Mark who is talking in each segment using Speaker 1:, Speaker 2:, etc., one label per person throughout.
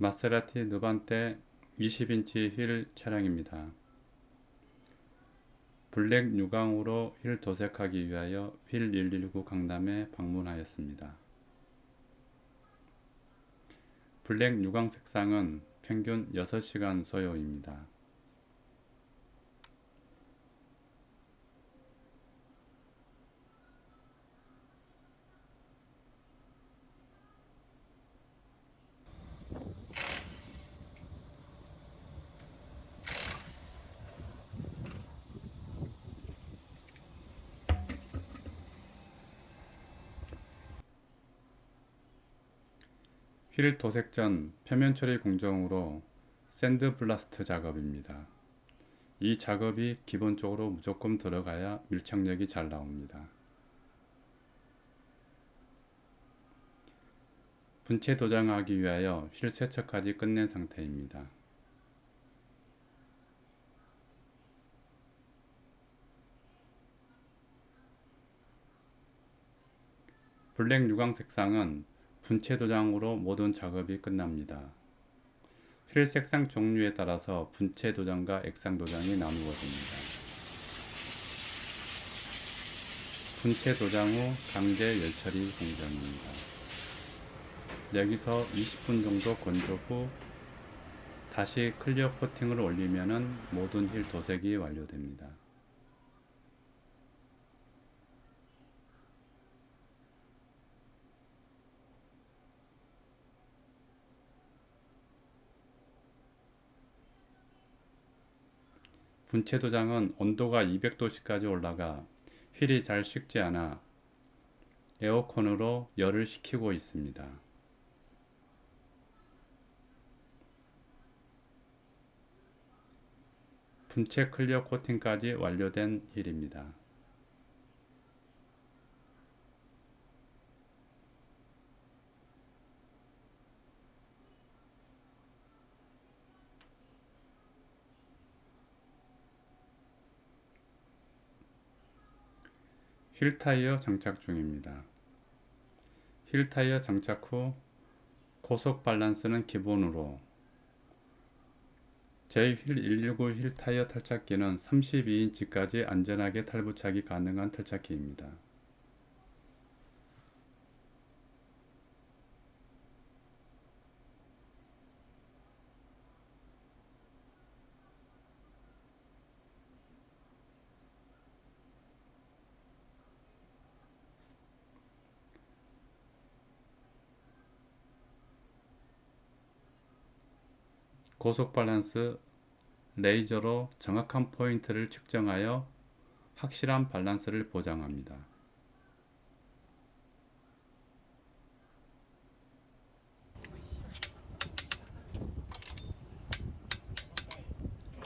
Speaker 1: 마세라티 느반테 20인치 휠 차량입니다. 블랙 유광으로 휠 도색하기 위하여 휠 119 강남에 방문하였습니다. 블랙 유광 색상은 평균 6시간 소요입니다. 휠 도색 전 표면 처리 공정으로 샌드 블라스트 작업입니다. 이 작업이 기본적으로 무조건 들어가야 밀착력이 잘 나옵니다. 분체 도장하기 위하여 휠 세척까지 끝낸 상태입니다. 블랙 유광 색상은 분체 도장으로 모든 작업이 끝납니다. 휠 색상 종류에 따라서 분체 도장과 액상 도장이 나누어집니다. 분체 도장 후 강제 열처리 공정입니다. 여기서 20분 정도 건조 후 다시 클리어 코팅을 올리면 모든 휠 도색이 완료됩니다. 분체 도장은 온도가 200도씨까지 올라가 휠이 잘 식지 않아 에어컨으로 열을 식히고 있습니다. 분체 클리어 코팅까지 완료된 휠입니다. 휠 타이어 장착 중입니다. 휠 타이어 장착 후 고속 밸런스는 기본으로 저희 휠119 휠 타이어 탈착기는 32인치까지 안전하게 탈부착이 가능한 탈착기입니다. 고속 밸런스 레이저로 정확한 포인트를 측정하여 확실한 밸런스를 보장합니다.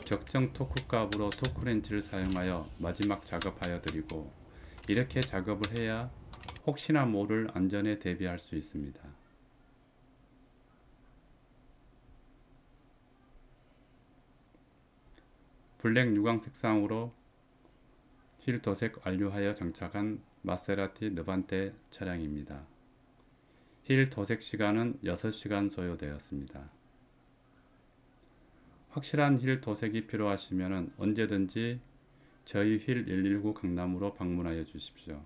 Speaker 1: 적정 토크 값으로 토크렌치를 사용하여 마지막 작업하여 드리고 이렇게 작업을 해야 혹시나 모를 안전에 대비할 수 있습니다. 블랙 유광 색상으로 휠 도색 완료하여 장착한 마세라티 느반테 차량입니다. 휠 도색 시간은 6시간 소요되었습니다. 확실한 휠 도색이 필요하시면 언제든지 저희 휠 119 강남으로 방문하여 주십시오.